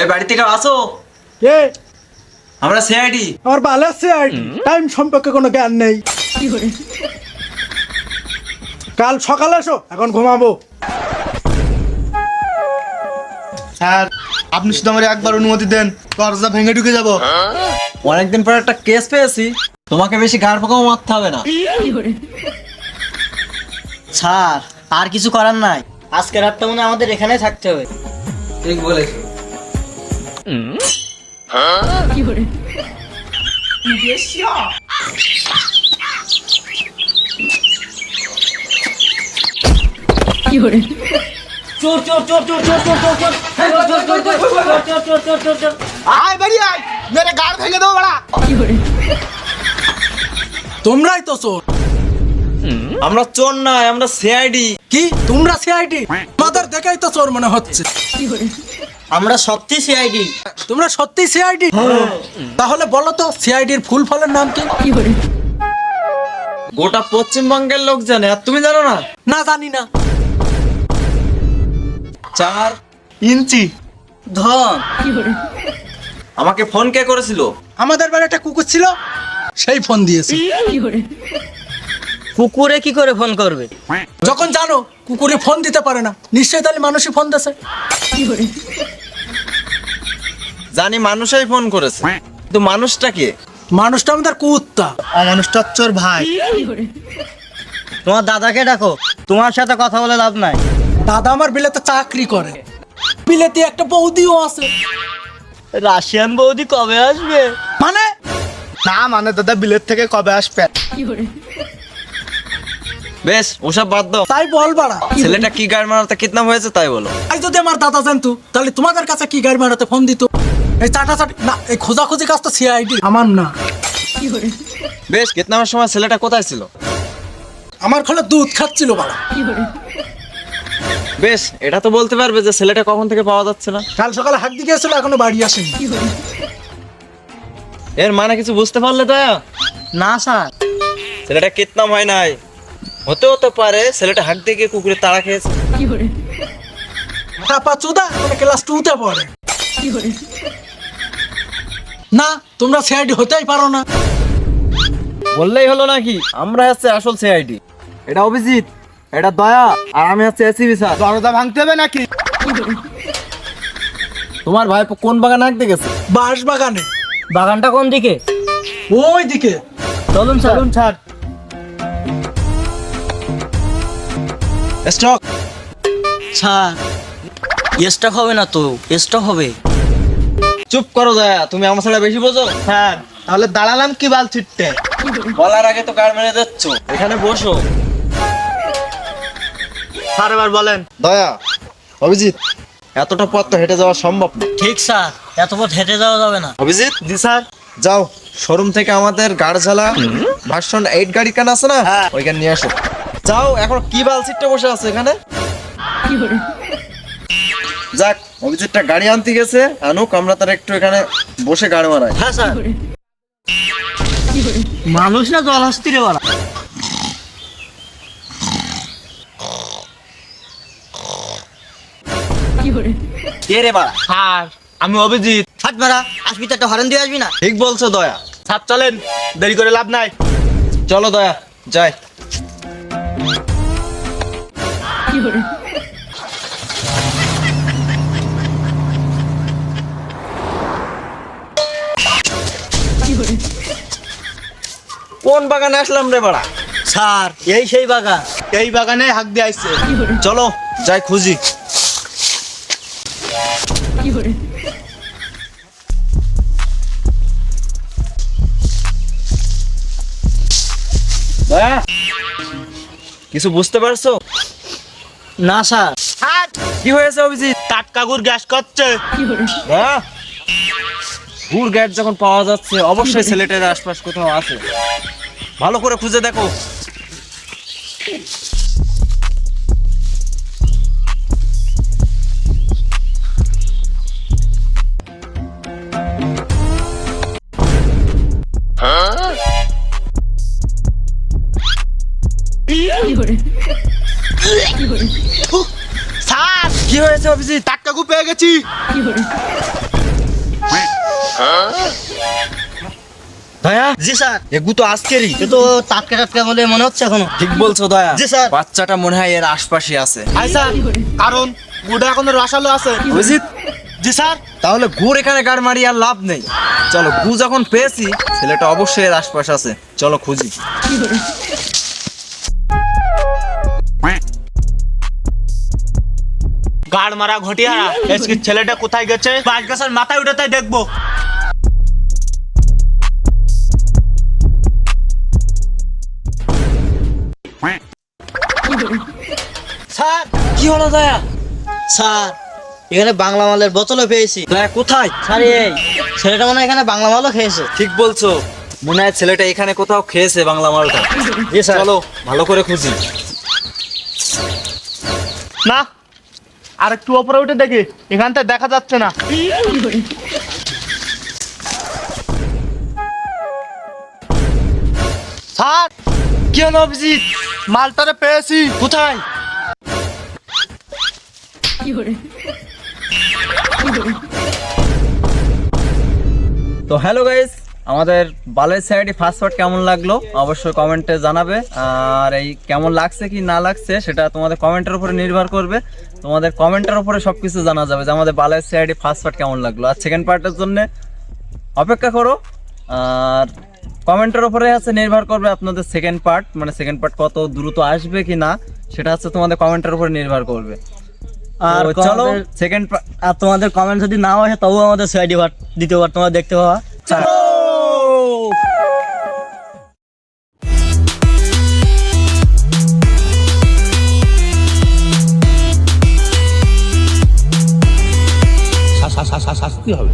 এই বাড়ি থেকে আসো। এ আমরা সিআইডি আমার ভালো আছে টাইম সম্পর্কে কোনো জ্ঞান নেই। কাল সকালে এসো এখন ঘুমাবো। স্যার আপনি শুধু আমার একবার অনুমতি দেন দরজা ভেঙে ঢুকে যাব। অনেকদিন পর একটা কেস পেয়েছি। তোমাকে বেশি গাড় পোকাও মারতে হবে না। স্যার আর কিছু করার নাই। আজকে রাতটা মনে হয় আমাদের এখানেই থাকতে হবে। ঠিক বলেছ। চোর চোর চোর চোর চোর চোর চোর তোমরাই তো চোর আমরা চোর নয় আমরা সিআইডি কি তোমরা সিআইডি তোমাদের দেখেই তো চোর মনে হচ্ছে আমরা সত্যি সিআইডি তোমরা সত্যি সিআইডি তাহলে বলো তো সিআইডির ফুল ফলের নাম কি? গোটা পশ্চিমবঙ্গের লোক জানে আর তুমি জানো না? না জানি না। চার ইঞ্চি। ধন। আমাকে ফোন কে করেছিল? আমাদের বাড়ি একটা কুকুর ছিল সেই ফোন দিয়েছে। কুকুরে কি করে ফোন করবে? যখন জানো কুকুরে ফোন দিতে পারে না নিশ্চয়ই তাহলে মানুষই ফোন দিয়েছে। জানি মানুষই ফোন করেছে। কিন্তু মানুষটা কে? মানুষটা আমাদের কুত্তা। অমানুষটা চোর ভাই। তোমার দাদাকে ডাকো। তোমার সাথে কথা বলে লাভ নাই। দাদা আমার বিলেতে চাকরি করে। বিলেতে একটা বৌদিও আছে। রাশিয়ান বৌদি কবে আসবে? মানে? না মানে দাদা বিলের থেকে কবে আসবে? বেশ ওসব বাদ দাও। তাই বল বাড়া। ছেলেটা কি গাড় মারাতে কিতনাম হয়েছে তাই বলো। আজ যদি আমার দাদা জানতো তাহলে তোমাদের কাছে কি গাড়ি মারাতে ফোন দিত? এই চাটা চাটি না এই খোঁজাখুঁজি কাজ তো সিআইডি আমার না। বেশ কিতনামের সময় ছেলেটা কোথায় ছিল? আমার খোলে দুধ খাচ্ছিল বাড়া বেশ এটা তো বলতে পারবে যে ছেলেটা কখন থেকে পাওয়া যাচ্ছে না। কাল সকালে হাক দিকে এসেছিল এখনও বাড়ি আসেনি। এর মানে কিছু বুঝতে পারলে দয়া? না স্যার। ছেলেটা কিতনাম হয় নাই। হতে হতে পারে ছেলেটা হাঁক দিয়ে গিয়ে কুকুরে তাড়া খেয়েছে। টাপা চুদা মানে ক্লাস টুতে পড়ে। না তোমরা সিআইডি হতেই পারো না। বললেই হলো নাকি? আমরা হচ্ছে আসল সিআইডি এটা অভিজিৎ এটা দয়া আর আমি হচ্ছে এসিবি স্যার। দরজা ভাঙতে হবে নাকি? তোমার ভাই কোন বাগান হাঁকতে গেছে? বাঁশ বাগানে বাগানটা কোন দিকে? ওই দিকে। চলুন চলুন স্যার। স্টক। স্যার স্টক হবে না তো? স্টক হবে। চুপ করো দয়া তুমি আমার ছাড়া বেশি বোঝো? স্যার তাহলে দাঁড়ালাম কি বাল ছিটতে? বলার আগে তো গাড় মেরে যাচ্ছ এখানে বসো। স্যার এবার বলেন। দয়া অভিজিৎ এতটা পথ তো হেঁটে যাওয়া সম্ভব না। ঠিক স্যার এত পথ হেঁটে যাওয়া যাবে না। অভিজিৎ? জি স্যার। যাও শোরুম থেকে আমাদের গাড়ঝালা ভার্সন এইট গাড়ি কেন আছে না? ওইখানে নিয়ে আসো। যাও এখন কি বাল সিটটা বসে আছে এখানে? যাক অভিজিৎটা গাড়ি আনতে গেছে। আনুক আমরা তার একটু এখানে বসে গাড়ি মারাই। হ্যাঁ স্যার। মানুষ না জল হাসতি রে বলা কে রে বাড়া? স্যার আমি অভিজিৎ। হাট মারা আসবি তো একটা হরেন দিয়ে আসবি না? ঠিক বলছো দয়া। স্যার চলেন দেরি করে লাভ নাই। চলো দয়া যাই। কোন বাগানে আসলাম রে বাড়া? স্যার এই সেই বাগান। এই বাগানে হাক দিয়ে আসছে চলো যাই খুঁজি। কিছু বুঝতে পারছ? না স্যার। কি হয়েছে অভিজিৎ? টাটকাগুর গ্যাস করছে। গুড় গ্যাট যখন পাওয়া যাচ্ছে অবশ্যই সিলেটের আশপাশ কোথাও আছে। ভালো করে খুঁজে দেখো। স্যার কি হয়েছে অভিজিৎ? টাটকাগু পেয়ে গেছি। দয়া? জি স্যার। এগু তো আজকেরই। এ তো টাটকা টাটকা বলে মনে হচ্ছে এখনও। ঠিক বলছো দয়া। জি, স্যার। বাচ্চাটা মনে হয় এর আশপাশে আছে। আই স্যার। কারণ গুড়া এখন রসালো আছে। অভিজিৎ? জি স্যার। তাহলে গুড় এখানে গাড় মারি আর লাভ নেই। চলো গু যখন পেয়েছি ছেলেটা অবশ্যই এর আশপাশে আছে। চলো খুঁজি। গাড় মারা ঘটিয়া আজকে ছেলেটা কোথায় গেছে? পাঁচ গাছের মাথায় উঠে তাই দেখব। স্যার কি হলো দয়া? স্যার এখানে বাংলা মালের বোতলও পেয়েছি। দয়া কোথায়? স্যার এই ছেলেটা মনে হয় এখানে বাংলা মালও খেয়েছে। ঠিক বলছো। মনে হয় ছেলেটা এখানে কোথাও খেয়েছে বাংলা মালটা। চলো ভালো করে খুঁজি। না আর একটু ওপরে উঠে দেখি এখানটা দেখা যাচ্ছে না। স্যার কি হলো অভিজিৎ? মালটারে পেয়েছি। কোথায়? তো হ্যালো গাইস, আমাদের বালের সাইডে ফার্স্ট পার্ট কেমন লাগল অবশ্যই কমেন্টে জানাবে। আর এই কেমন লাগছে কি না লাগছে, সেটা তোমাদের কমেন্টের উপরে নির্ভর করবে। তোমাদের কমেন্টের উপরে সবকিছু জানা যাবে যে আমাদের বালের সাইডে ফার্স্ট পার্ট কেমন লাগল। আর সেকেন্ড পার্টের জন্য অপেক্ষা করো। আর কমেন্টের উপরে আছে নির্ভর করবে আপনাদের সেকেন্ড পার্ট মানে সেকেন্ড পার্ট কত দ্রুত আসবে কি না সেটা হচ্ছে তোমাদের কমেন্টের উপরে নির্ভর করবে। আর চলো সেকেন্ড আর তোমাদের কমেন্ট যদি নাও আসে তবুও আমাদের সাইডে দ্বিতীয়বার তোমরা দেখতে পাবা। চলো! শাস্তি হবে।